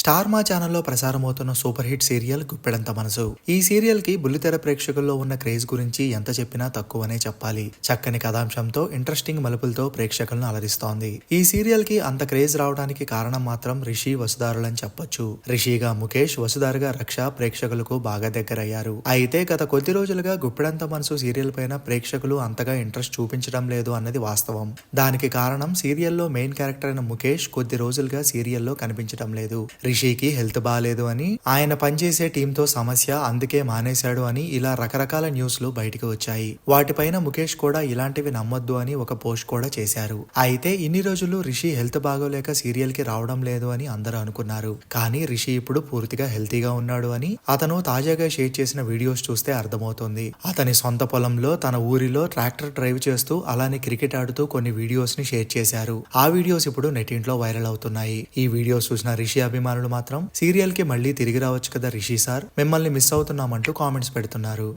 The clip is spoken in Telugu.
స్టార్ మా ఛానల్లో ప్రసారమవుతున్న super hit serial Guppedantha Manasu. ఈ సీరియల్కి బుల్లితెర ప్రేక్షకుల్లో ఉన్న క్రేజ్ గురించి ఎంత చెప్పినా తక్కువనే చెప్పాలి. చక్కని కథాంశంతో ఇంట్రెస్టింగ్ మలుపులతో ప్రేక్షకులను అలరిస్తోంది. ఈ సీరియల్కి అంత క్రేజ్ రావడానికి కారణం మాత్రం రిషి వసుదారులని చెప్పొచ్చు. రిషిగా ముఖేష్ వసుదారుగా రక్ష ప్రేక్షకులకు బాగా దగ్గరయ్యారు. అయితే గత కొద్ది రోజులుగా గుప్పెడంత మనసు సీరియల్ పైన ప్రేక్షకులు అంతగా ఇంట్రెస్ట్ చూపించడం లేదు అన్నది వాస్తవం. దానికి కారణం సీరియల్లో మెయిన్ క్యారెక్టర్ అయిన ముఖేష్ కొద్ది రోజులుగా సీరియల్లో కనిపించడం లేదు. రిషికి హెల్త్ బాగాలేదు అని ఆయన పనిచేసే టీంతో సమస్య అందుకే మానేశాడు అని ఇలా రకరకాల న్యూస్లు బయటికి వచ్చాయి. వాటిపైన ముఖేష్ కూడా ఇలాంటివి నమ్మొద్దు అని ఒక పోస్ట్ కూడా చేశారు. అయితే ఇన్ని రోజులు రిషి హెల్త్ బాగోలేక సీరియల్కి రావడం లేదు అని అందరూ అనుకున్నారు. కానీ రిషి ఇప్పుడు పూర్తిగా హెల్తీగా ఉన్నాడు అని అతను తాజాగా షేర్ చేసిన వీడియోస్ చూస్తే అర్థమవుతోంది. అతని సొంత పొలంలో తన ఊరిలో ట్రాక్టర్ డ్రైవ్ చేస్తూ అలానే క్రికెట్ ఆడుతూ కొన్ని వీడియోస్ని షేర్ చేశారు. ఆ వీడియోస్ ఇప్పుడు నెటింట్లో వైరల్ అవుతున్నాయి. ఈ వీడియోస్ చూసిన రిషి అభిమానులు మాత్రం సీరియల్కి మళ్ళీ తిరిగి రావచ్చు కదా రిషి సార్. మిమ్మల్ని మిస్ అవుతున్నామంటూ కామెంట్స్ పెడుతున్నారు.